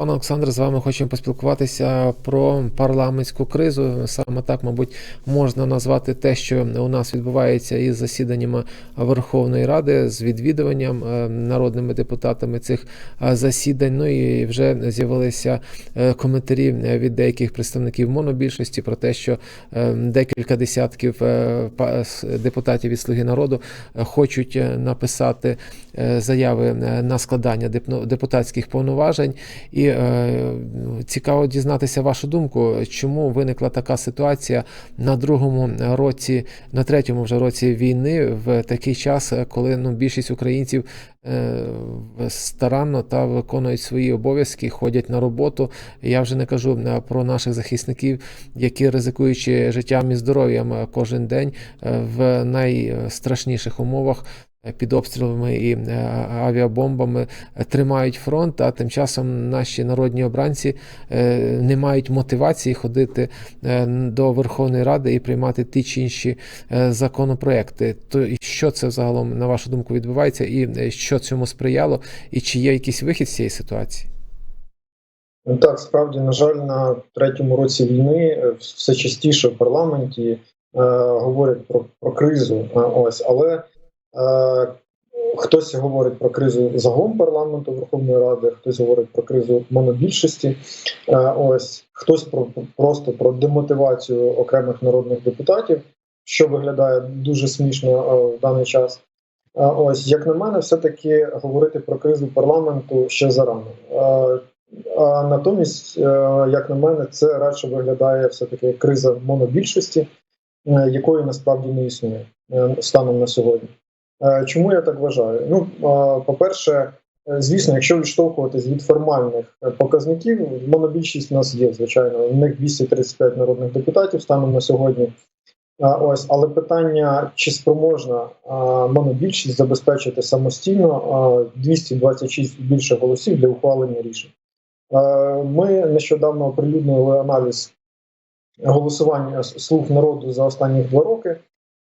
Пане Олександре, з вами хочемо поспілкуватися про парламентську кризу. Саме так, мабуть, можна назвати те, що у нас відбувається із засіданнями Верховної Ради з відвідуванням е, народними депутатами цих е, засідань. Ну і вже з'явилися е, коментарі від деяких представників монобільшості про те, що декілька десятків депутатів від Слуги народу хочуть написати заяви на складання депутатських повноважень. І е, цікаво дізнатися вашу думку, чому виникла така ситуація на другому році, на третьому вже році війни, в такий час, коли ну, більшість українців е, старанно та виконують свої обов'язки, ходять на роботу. Я вже не кажу е, про наших захисників, які ризикуючи життям і здоров'ям кожен день в найстрашніших умовах. Під обстрілами і е, авіабомбами е, тримають фронт, а тим часом наші народні обранці е, не мають мотивації ходити до Верховної Ради і приймати ті чи інші законопроекти. То що це загалом, на вашу думку, відбувається, і що цьому сприяло, і чи є якийсь вихід з цієї ситуації? Ну, Так, справді, на жаль, на третьому році війни все частіше в парламенті е, говорять про, про кризу. Ось, але хтось говорить про кризу загалом парламенту Верховної Ради, хтось говорить про кризу монобільшості. Е, ось хтось про просто про демотивацію окремих народних депутатів, що виглядає дуже смішно е, в даний час. Е, Ось, як на мене, все-таки говорити про кризу парламенту ще зарано. Е, а натомість, е, як на мене, це радше виглядає все-таки криза монобільшості, е, якої насправді не існує е, станом на сьогодні. Е, Чому я так вважаю? Ну, е, по-перше, е, звісно, якщо відштовхуватись від формальних показників, монобільшість у нас є, звичайно, у них 235 народних депутатів станом на сьогодні. Ось, але питання, чи спроможна монобільшість забезпечити самостійно а, 226 і більше голосів для ухвалення рішень. Ми нещодавно оприлюднили аналіз голосування слуг народу за останні два роки,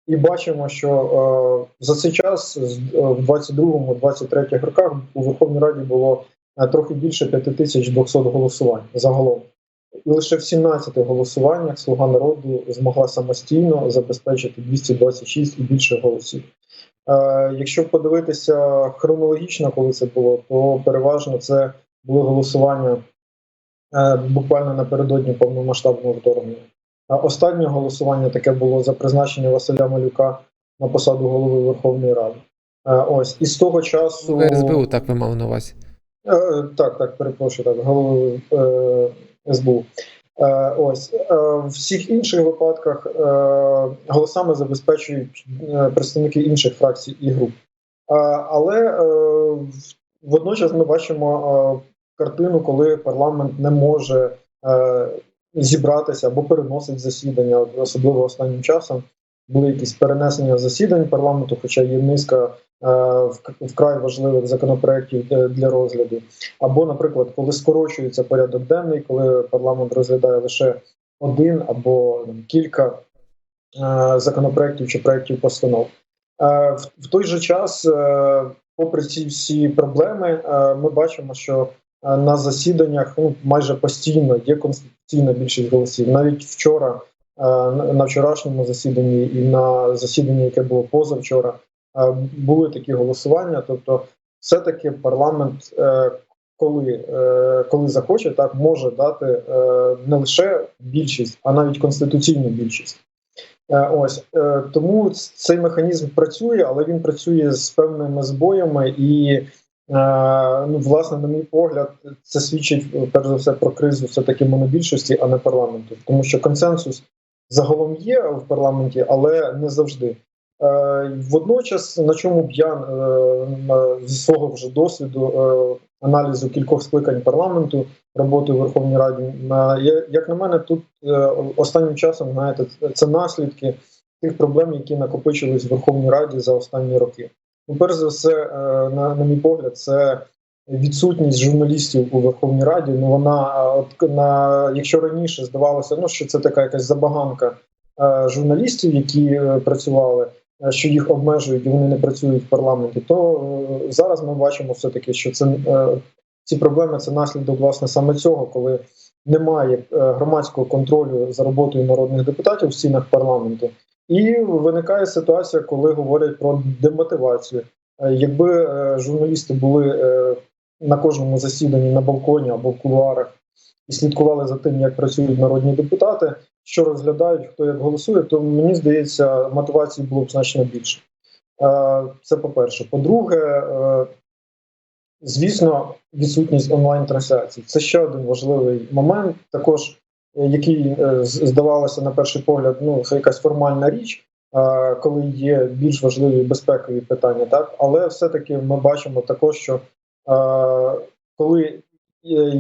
і бачимо, що е, за цей час е, в 22-23 роках у Верховній Раді було е, трохи більше 5200 голосувань загалом. І лише в 17 голосуваннях Слуга народу змогла самостійно забезпечити 226 і більше голосів. Якщо подивитися хронологічно, коли це було, то переважно це були голосування буквально напередодні повномасштабного вторгнення. Останнє голосування таке було за призначення Василя Малюка на посаду голови Верховної Ради. Е, ось і з того часу СБУ, так ви мали на увазі. Е, Так, так, перепрошую, так, голови е, СБУ. Е, ось е, в всіх інших випадках е, голосами забезпечують представники інших фракцій і груп. Е, але е, водночас ми бачимо е, картину, коли парламент не може е, зібратися або переносить засідання, особливо останнім часом. Були якісь перенесення засідань парламенту, хоча є низка е, вкрай важливих законопроєктів е, для розгляду. Або, наприклад, коли скорочується порядок денний, коли парламент розглядає лише один або кілька е, законопроєктів чи проєктів постанов. В, той же час, попри ці всі проблеми, ми бачимо, що на засіданнях ну, майже постійно є конституційна більшість голосів. Навіть вчора, е, на вчорашньому засіданні і на засіданні, яке було позавчора, е, були такі голосування. Тобто, все-таки парламент, е, коли, коли захоче, так може дати не лише більшість, а навіть конституційну більшість. Ось тому цей механізм працює, але він працює з певними збоями, і ну, власне, на мій погляд, це свідчить е, перш за все про кризу все таки монобільшості, а не парламенту, тому що консенсус загалом є в парламенті, але не завжди. Е, Водночас, на чому б я е, зі свого вже досвіду е, аналізу кількох скликань парламенту роботи у Верховній Раді, як на мене, тут е, останнім часом знаєте, це наслідки тих проблем, які накопичились в Верховній Раді за останні роки. Ну, перш за все, е, на, на мій погляд, це відсутність журналістів у Верховній Раді. Ну вона е, от на якщо раніше здавалося, ну що це така якась забаганка е, журналістів, які працювали, що їх обмежують і вони не працюють в парламенті, то зараз ми бачимо все таки, що це ці проблеми це наслідок власне саме цього, коли немає громадського контролю за роботою народних депутатів в стінах парламенту. І виникає ситуація, коли говорять про демотивацію. Е, Якби е, журналісти були е, на кожному засіданні на балконі або в кулуарах і слідкували за тим, як працюють народні депутати, що розглядають, хто як голосує, то мені здається, мотивації було б значно більше. Це по-перше. По-друге, звісно, відсутність онлайн-трансляцій. Це ще один важливий момент, також який е, здавалося на перший погляд, ну це якась формальна річ, е, коли є більш важливі безпекові питання, так? Але все-таки ми бачимо також, що е, коли е,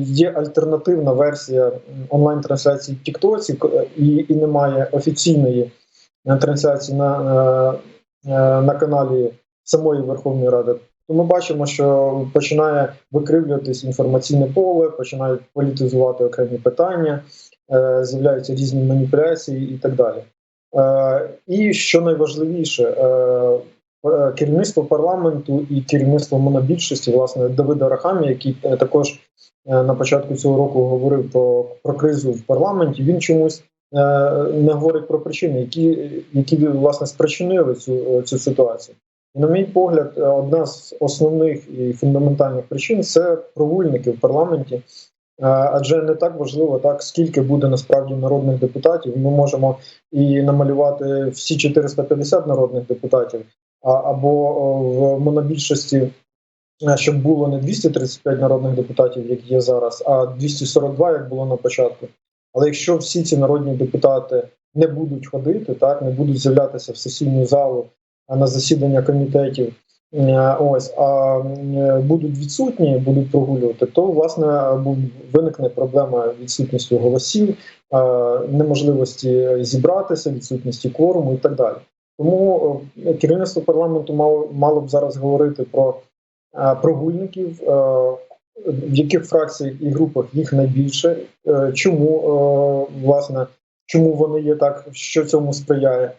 є альтернативна версія онлайн-трансляції в TikTok, к- і, і немає офіційної е, трансляції на, е, е, на каналі самої Верховної Ради, то ми бачимо, що починає викривлюватись інформаційне поле, починають політизувати окремі питання, е, з'являються різні маніпуляції і так далі. Е, І що найважливіше, е, е, керівництво парламенту і керівництво монобільшості, власне, Давида Рахамі, який е, також е, на початку цього року говорив про, про кризу в парламенті, він чомусь е, не говорить про причини, які, які власне спричинили цю, цю ситуацію. На мій погляд, е, одна з основних і фундаментальних причин це прогульники в парламенті. Е, Адже не так важливо, так скільки буде насправді народних депутатів. Ми можемо і намалювати всі 450 народних депутатів, або в монобільшості, е, щоб було не 235 народних депутатів, як є зараз, а 242, як було на початку. Але якщо всі ці народні депутати не будуть ходити, так не будуть з'являтися в сесійну залу на засідання комітетів, ось а е, будуть відсутні, будуть прогулювати, то власне виникне проблема відсутності голосів, е, неможливості зібратися, відсутності кворуму і так далі. Тому е, керівництво парламенту мало мало б зараз говорити про е, прогульників, е, в яких фракціях і групах їх найбільше, е, чому е, власне чому вони є так, що цьому сприяє.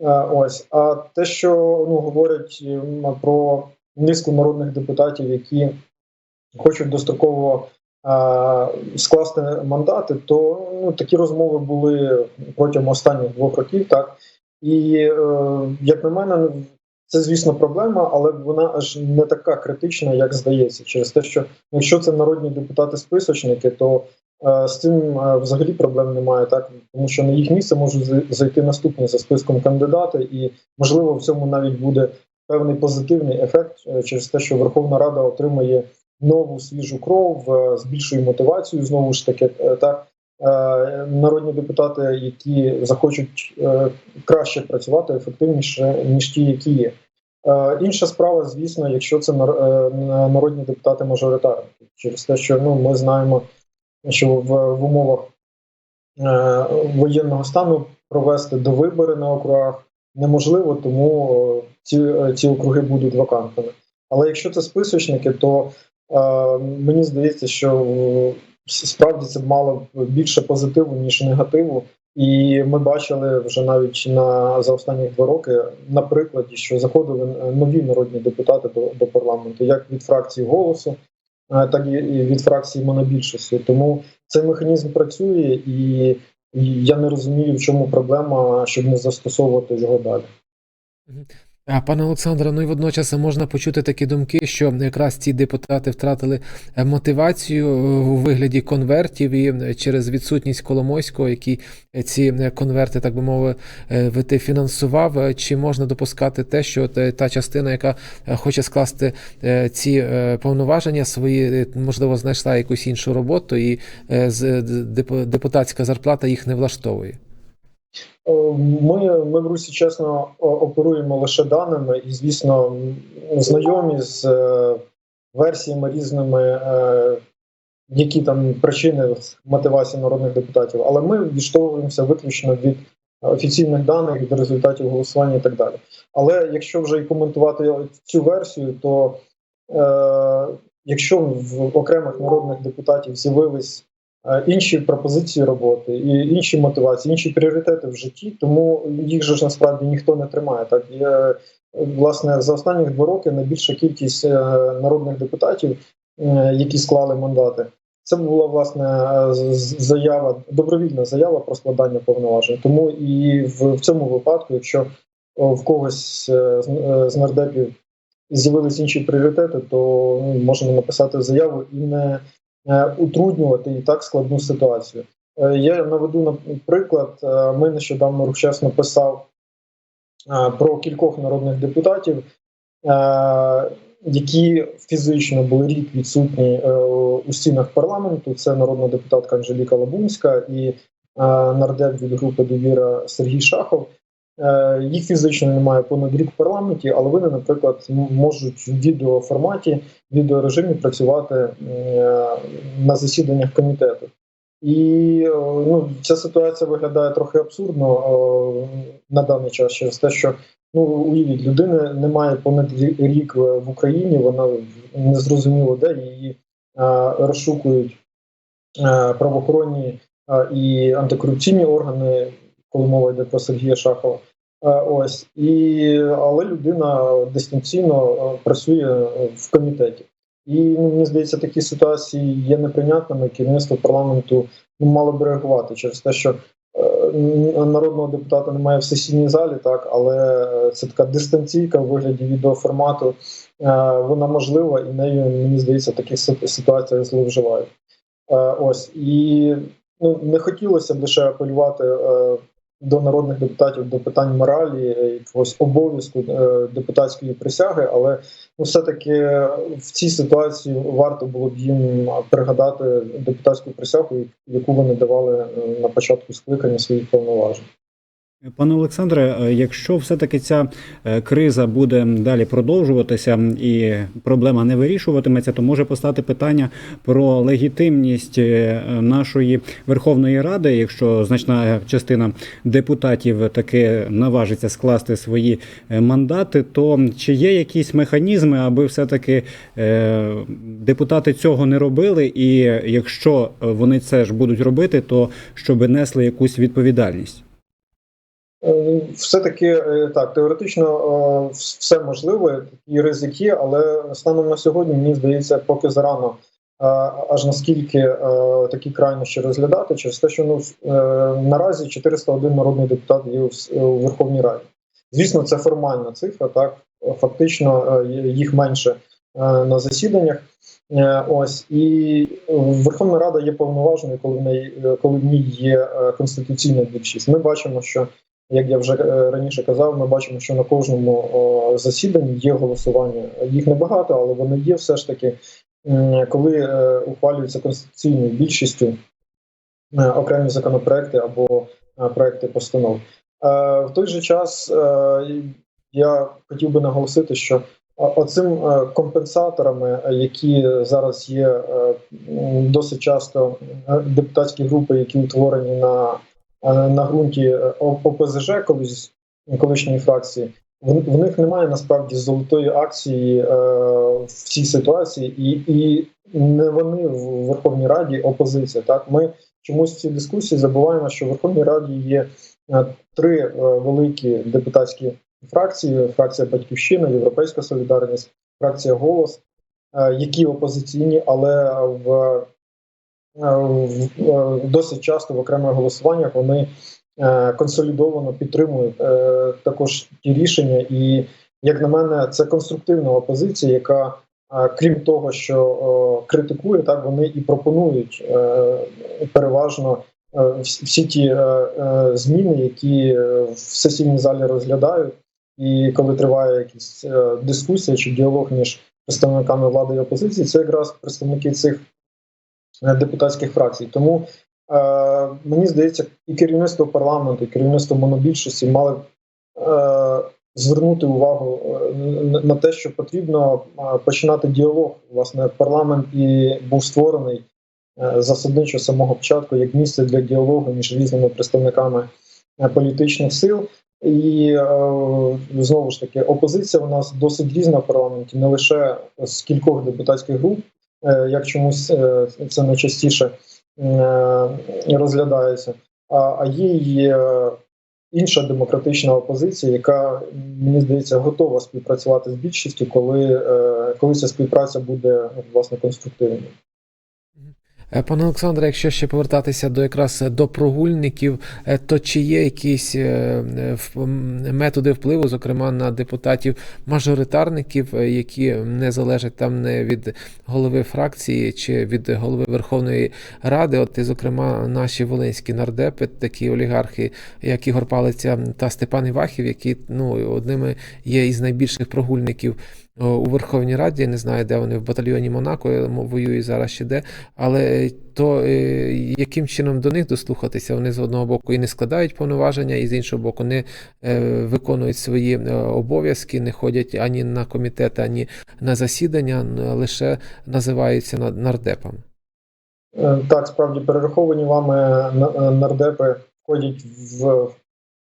Е, Ось. А те, що ну говорять про низку народних депутатів, які хочуть достроково е, скласти мандати, то ну такі розмови були протягом останніх двох років, так. І е, як на мене, це звісно проблема, але вона аж не така критична, як здається, через те, що якщо це народні депутати-списочники, то е, з цим е, взагалі проблем немає, так тому що на їх місце можуть зай- зайти наступні за списком кандидати, і можливо в цьому навіть буде певний позитивний ефект е, через те, що Верховна Рада отримає нову свіжу кров е, з більшою мотивацією. Знову ж таки, е, так е, народні депутати, які захочуть е, краще працювати, ефективніше ніж ті, які є. Е, Інша справа, звісно, якщо це нар- е, народні депутати мажоритарники, через те, що ну ми знаємо, що в, в умовах е, воєнного стану провести довибори на округах неможливо, тому е, ці, е, ці округи будуть вакантними. Але якщо це списочники, то е, мені здається, що справді це мало більше позитиву, ніж негативу. І ми бачили вже навіть на за останні два роки на прикладі, що заходили е, нові народні депутати до, до парламенту, як від фракції голосу, так і від фракції монобільшості. Тому цей механізм працює, і я не розумію, в чому проблема, щоб не застосовувати його далі. Пане Олександре, ну і водночас можна почути такі думки, що якраз ці депутати втратили е, мотивацію е, у вигляді конвертів і е, через відсутність Коломойського, який ці конверти, так би мовити, фінансував. Чи можна допускати те, що та частина, яка хоче скласти ці повноваження свої, можливо, знайшла якусь іншу роботу, і депутатська зарплата їх не влаштовує? Е, Ми, ми в Русі чесно оперуємо лише даними, і, звісно, знайомі з е, версіями різними, е, які там причини мотивації народних депутатів. Але ми відштовхуємося виключно від офіційних даних, від результатів голосування і так далі. Але якщо вже і коментувати цю версію, то е, якщо в окремих народних депутатів з'явились інші пропозиції роботи і інші мотивації, інші пріоритети в житті, тому їх же ж насправді ніхто не тримає. Так є власне за останні два роки найбільша кількість е, народних депутатів е, які склали мандати. Це була власне е, заява, добровільна заява про складання повноважень. Тому і в, в цьому випадку, якщо в когось е, з, е, нардепів з'явились інші пріоритети, то ну, можна написати заяву і не е, утруднювати і так складну ситуацію. Е, Я наведу на приклад. Е, Ми нещодавно Рухчас написав е, про кількох народних депутатів, е, які фізично були рік відсутні е, у стінах парламенту. Це народна депутатка Анжеліка Лабунська і е, нардеп від групи довіра Сергій Шахов. Е, Їх фізично немає понад рік в парламенті, але вони, наприклад, можуть в відеоформаті, в відеорежимі працювати е, на засіданнях комітету. І е, ну, ця ситуація виглядає трохи абсурдно на даний час через те, що ну уявіть, людини немає понад рік в Україні, вона не зрозуміло де її розшукують правоохоронні і антикорупційні органи, коли мова йде про Сергія Шахова. Е, Ось і але людина дистанційно е, працює в комітеті. І мені здається, такі ситуації є неприйнятними. Керівництво парламенту ну, мало б реагувати через те, що е, народного депутата немає в сесійній залі, так але е, це така дистанційка в вигляді відеоформату. Е, вона можлива, і нею мені здається, в таких ситуаціях зловживають. Е, ось і ну не хотілося б лише апелювати е, до народних депутатів до питань моралі, якогось обов'язку е, депутатської присяги, але ну, все-таки в цій ситуації варто було б їм пригадати депутатську присягу, яку вони давали е, на початку скликання своїх повноважень. Пане Олександре, е, якщо все-таки ця е, криза буде далі продовжуватися і проблема не вирішуватиметься, то може постати питання про легітимність е, нашої Верховної Ради, якщо значна частина депутатів таки наважиться скласти свої мандати, то чи є якісь механізми, аби все-таки депутати цього не робили, і якщо вони це ж будуть робити, то щоб несли якусь відповідальність? Е, Все-таки е, так, теоретично е, все можливо, і ризик є, але станом на сьогодні, мені здається, поки зарано аж наскільки такі крайнощі розглядати, через те, що ну, наразі 401 народний депутат є у Верховній Раді. Звісно, це формальна цифра, так фактично їх менше на засіданнях. Ось і Верховна Рада є повноважною, коли в неї коли в ній є конституційна більшість. Ми бачимо, що як я вже е, раніше казав, ми бачимо, що на кожному засіданні є голосування. Їх небагато, але вони є все ж таки, коли е, ухвалюються конституційною більшістю е, окремі законопроекти або проекти постанов. В той же час я хотів би наголосити, що оцим компенсаторами, які зараз є досить часто депутатські групи, які утворені на на ґрунті е, ОПЗЖ, колишньої фракції, в, них немає насправді золотої акції е, в цій ситуації, і, і не вони в Верховній Раді опозиція. Так ми чомусь в цій дискусії забуваємо, що в Верховній Раді є е, три е, великі депутатські фракції: фракція Батьківщина, Європейська Солідарність, фракція Голос, е, які опозиційні, але в е, е, досить часто в окремих голосуваннях вони е, консолідовано підтримують е, також ті рішення. І, як на мене, це конструктивна опозиція, яка, е, крім того, що е, критикує, так вони і пропонують е, переважно е, всі ті е, е, зміни, які е, в сесійній залі розглядають. І коли триває якась е, дискусія чи діалог між представниками влади і опозиції, це якраз представники цих е, депутатських фракцій. Тому е, мені здається, і керівництво парламенту, і керівництво монобільшості мали б, е, звернути увагу е, на- те, що потрібно е, починати діалог. Власне, парламент і був створений е, засадничо самого початку як місце для діалогу між різними представниками е, політичних сил. І е, знову ж таки, опозиція у нас досить різна в парламенті, не лише з кількох депутатських груп, е, як чомусь е, це найчастіше е, розглядається. А, є е, інша демократична опозиція, яка мені здається готова співпрацювати з більшістю, коли е, коли ця співпраця буде власне конструктивною. Е, Пане Олександре, якщо ще повертатися до якраз до прогульників, е, то чи є якісь е, е, методи впливу, зокрема на депутатів мажоритарників, е, які не залежать там не від голови фракції чи від голови Верховної Ради? От і, зокрема, наші волинські нардепи, такі олігархи, як Ігор Палиця та Степан Івахів, які ну одними є із найбільших прогульників. О, У Верховній Раді я не знаю, де вони в батальйоні Монако воюють зараз ще де. Але то е, яким чином до них дослухатися? Вони з одного боку і не складають повноваження, і з іншого боку не е, виконують свої е, обов'язки, не ходять ані на комітети, ані на засідання, лише називаються на- нардепами. Е, Так, справді перераховані вами е, нардепи входять в,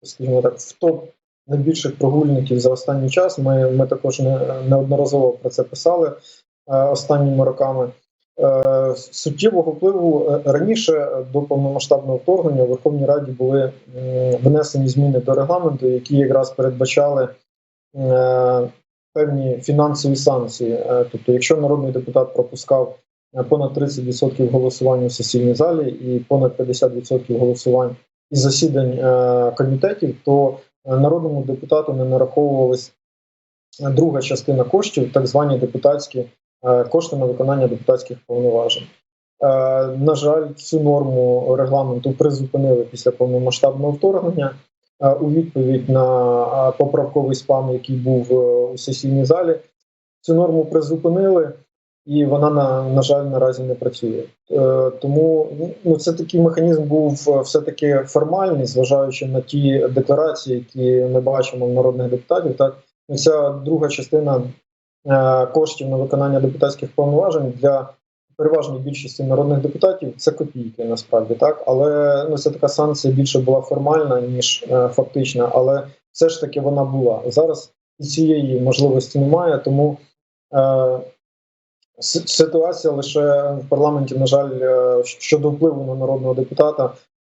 скажімо так, в топ найбільших прогульників за останній час. Ми, ми також не, неодноразово про це писали е, останніми роками. Е, Суттєвого впливу е, раніше до повномасштабного вторгнення у Верховній Раді були внесені зміни до регламенту, які якраз передбачали певні фінансові санкції. Тобто, якщо народний депутат пропускав понад 30% голосувань у сесійній залі і понад 50% голосувань із засідань комітетів, то народному депутату не нараховувалась друга частина коштів, так звані депутатські е, кошти на виконання депутатських повноважень. Е, На жаль, цю норму регламенту призупинили після повномасштабного вторгнення. Е, У відповідь на поправковий спам, який був у сесійній залі, цю норму призупинили, і вона на, на жаль наразі не працює. Е, Тому ну це такий механізм був е, все таки формальний, зважаючи на ті декларації, які ми бачимо в народних депутатів. Так І ця друга частина е, коштів на виконання депутатських повноважень для переважної більшості народних депутатів це копійки насправді так, але ну це така санкція більше була формальна ніж е, фактична, але все ж таки вона була зараз. І цієї можливості немає, тому е, ситуація лише в парламенті, на жаль, е, щодо впливу на народного депутата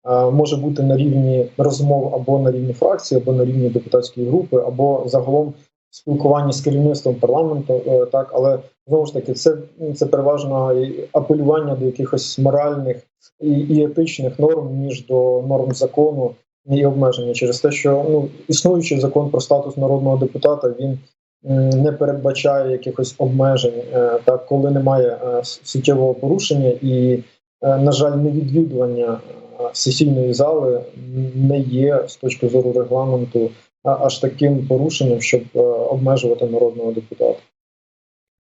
е, може бути на рівні розмов або на рівні фракції, або на рівні депутатської групи, або загалом спілкування з керівництвом парламенту. е, Так, але знову ж таки, це, це переважно апелювання до якихось моральних і, і етичних норм ніж до норм закону і обмеження через те, що ну існуючий закон про статус народного депутата він не передбачає якихось обмежень, е, так коли немає е, суттєвого порушення, і, е, на жаль, невідвідування сесійної зали не є з точки зору регламенту аж таким порушенням, щоб обмежувати народного депутата.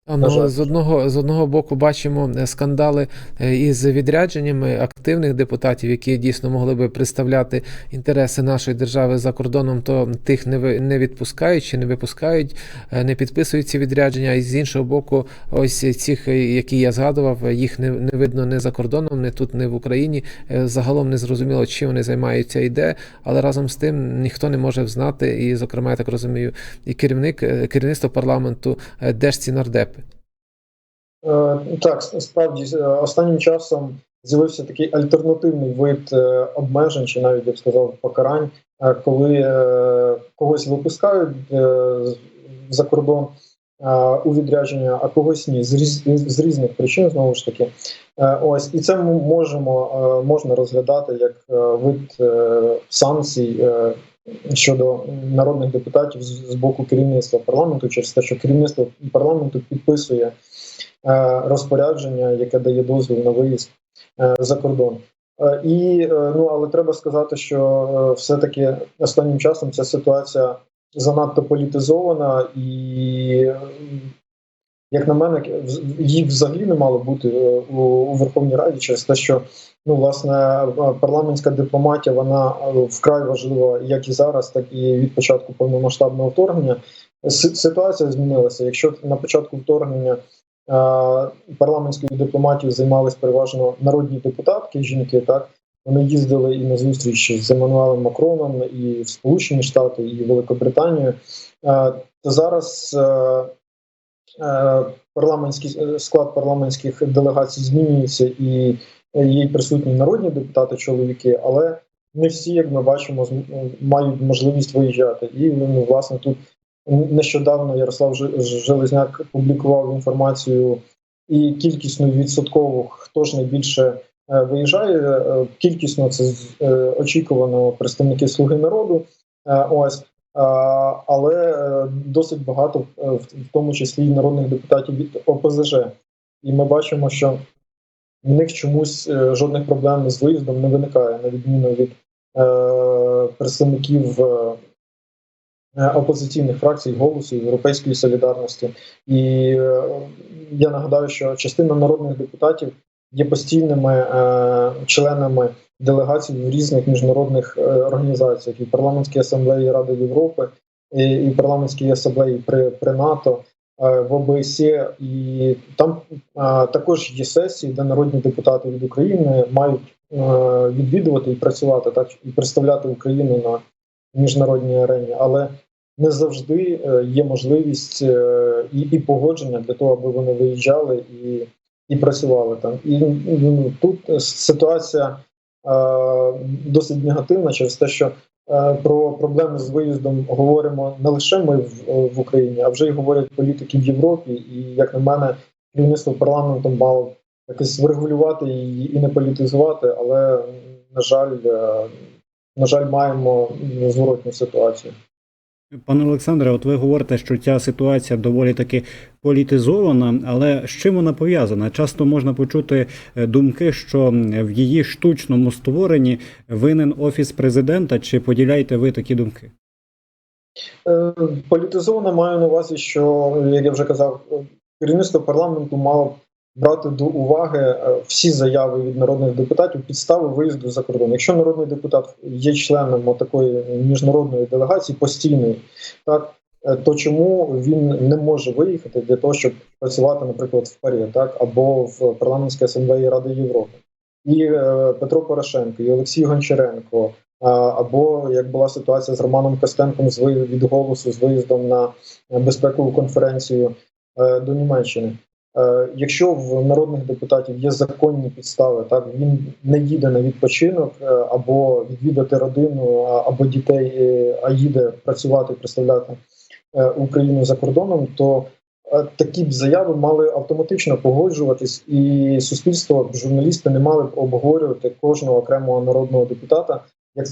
Та, Ну, з одного з одного боку бачимо е, скандали е, із відрядженнями активних депутатів, які дійсно могли би представляти інтереси нашої держави за кордоном, то тих не ви- не відпускають чи не випускають, е, не підписують ці відрядження. І з іншого боку, ось цих, які я згадував, їх не, не видно не за кордоном, не тут, не в Україні. Загалом не зрозуміло, чим вони займаються і де, але разом з тим ніхто не може взнати, і, зокрема, я так розумію, і керівник керівництво парламенту, де ж ці нардепи. Е, Так, справді останнім часом з'явився такий альтернативний вид е, обмежень, чи навіть я б сказав покарань, е, коли когось випускають за кордон у відрядження, а когось ні, з, різних причин знову ж таки. Ось і це ми можемо можна розглядати як вид санкцій. Щодо народних депутатів з боку керівництва парламенту, через те, що керівництво парламенту підписує розпорядження, яке дає дозвіл на виїзд е, за кордон. Е, І е, ну але треба сказати, що е, все-таки останнім часом ця ситуація занадто політизована, і е, як на мене, її взагалі не мало бути е, у, Верховній Раді через те, що ну власне е, парламентська дипломатія вона е, вкрай важлива як і зараз, так і від початку повномасштабного вторгнення. Ситуація змінилася. Якщо на початку вторгнення е, парламентською дипломатією займались переважно народні депутатки, жінки, так вони їздили і на зустріч з Еммануелем Макроном, і в Сполучені Штати, і в Великобританію. Е, То зараз е, е, парламентський е, склад парламентських делегацій змінюється і є присутні народні депутати, чоловіки, але не всі, як ми бачимо, мають можливість виїжджати. І ну, власне тут нещодавно Ярослав Железняк публікував інформацію і кількісно відсотково, хто ж найбільше е, виїжджає. Е, Кількісно це е, очікувано представники Слуги народу. Ось. Але досить багато, в тому числі і народних депутатів від ОПЗЖ. І ми бачимо, що в них чомусь жодних проблем з виїздом не виникає, на відміну від представників опозиційних фракцій голосу Європейської солідарності. І е, я нагадаю, що частина народних депутатів є постійними е, членами делегацій в різних міжнародних е, організаціях і парламентській асамблеї Ради Європи, і, парламентській асамблеї при, при НАТО. е, В ОБСЄ і там е, також є сесії, де народні депутати від України мають е, відвідувати і працювати так і представляти Україну на міжнародній арені, але не завжди е, є можливість е, і, і погодження для того, аби вони виїжджали і, і працювали там. І ну, тут ситуація е, досить негативна через те, що е, про проблеми з виїздом говоримо не лише ми в, в Україні, а вже й говорять політики в Європі. І як на мене, керівництво парламенту мало якось врегулювати її і не політизувати, але на жаль, е, на жаль, маємо зворотню ситуацію. Пане Олександре, от ви говорите, що ця ситуація доволі таки політизована, але з чим вона пов'язана? Часто можна почути е, думки, що в її штучному створенні винен офіс президента. Чи поділяєте ви такі думки? Е, Політизовано маю на увазі, що як я вже казав, керівництво парламенту мало брати до уваги е, всі заяви від народних депутатів підстави виїзду за кордон. Якщо народний депутат є членом такої міжнародної делегації постійної, так е, то чому він не може виїхати для того, щоб працювати, наприклад, в ПАРі, так або в парламентській асамблеї Ради Європи? І е, Петро Порошенко, і Олексій Гончаренко, а, або як була ситуація з Романом Костенком з від голосу з виїздом на безпекову конференцію е, до Німеччини. Е, Якщо в народних депутатів є законні підстави, так він не їде на відпочинок е, або відвідати родину або дітей, е, а їде працювати, представляти Україну за кордоном, то такі б заяви мали автоматично погоджуватись, і суспільство, журналісти не мали б обговорювати кожного окремого народного депутата, як,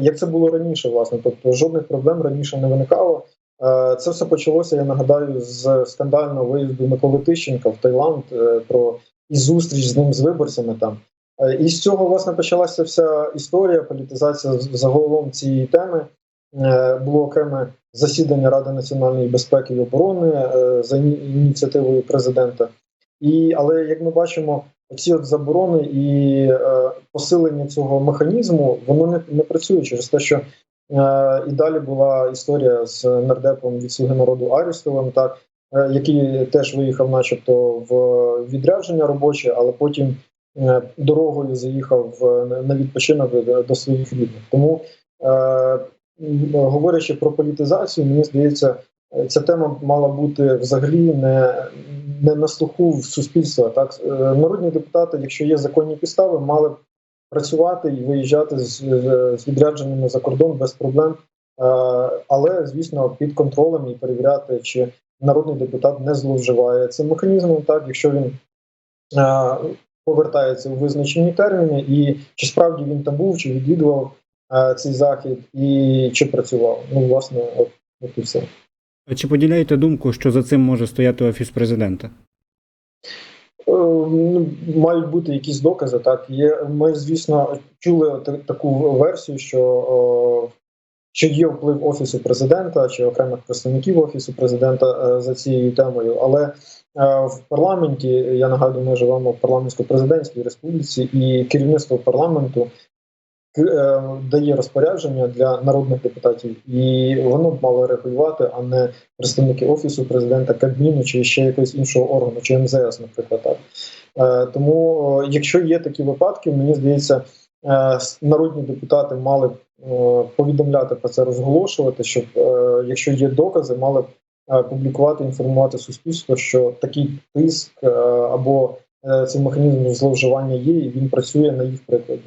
як це було раніше, власне. Тобто жодних проблем раніше не виникало. Е, Це все почалося, я нагадаю, з скандального виїзду Миколи Тищенка в Таїланд е, про і зустріч з ним з виборцями там. Е, І з цього власне почалася вся історія, політизація загалом цієї теми. Було окреме засідання Ради національної безпеки і оборони за ініціативою президента. І але як ми бачимо, ці от заборони і е, посилення цього механізму воно не, не працює через те, що і далі була історія з нардепом від слуги народу Арістовим, так е, який теж виїхав, начебто, в відрядження робоче, але потім е, дорогою заїхав на- відпочинок до- своїх рідних. Тому е, говорячи про політизацію, мені здається, е, ця тема мала бути взагалі не, не на слуху в суспільства. Так Е, народні депутати, якщо є законні підстави, мали б працювати і виїжджати з, з- відрядженнями за кордон без проблем. Е, Але звісно, під контролем і перевіряти, чи народний депутат не зловживає цим механізмом, так якщо він е, повертається у визначені терміни, і чи справді він там був, чи відвідував е, цей захід, і чи працював. Ну, власне, от, от і все. А Чи поділяєте думку, що за цим може стояти офіс президента? Е, ну, Мають бути якісь докази. Так є. Ми, звісно, чули таку версію, що, чи що є вплив офісу президента чи окремих представників офісу президента е, за цією темою. Але е, в парламенті я нагадую, ми живемо в парламентсько-президентській республіці, і керівництво парламенту е, дає розпорядження для народних депутатів, і воно б мало регулювати, а не представники офісу президента, Кабміну чи ще якогось іншого органу, чи МЗС, наприклад. Так. Е, Тому, е, якщо є такі випадки, мені здається, е, народні депутати мали б е, повідомляти про це, розголошувати, щоб е, якщо є докази, мали б е, публікувати, інформувати суспільство, що такий тиск е, або е, цей механізм зловживання є, і він працює на їх прикладі.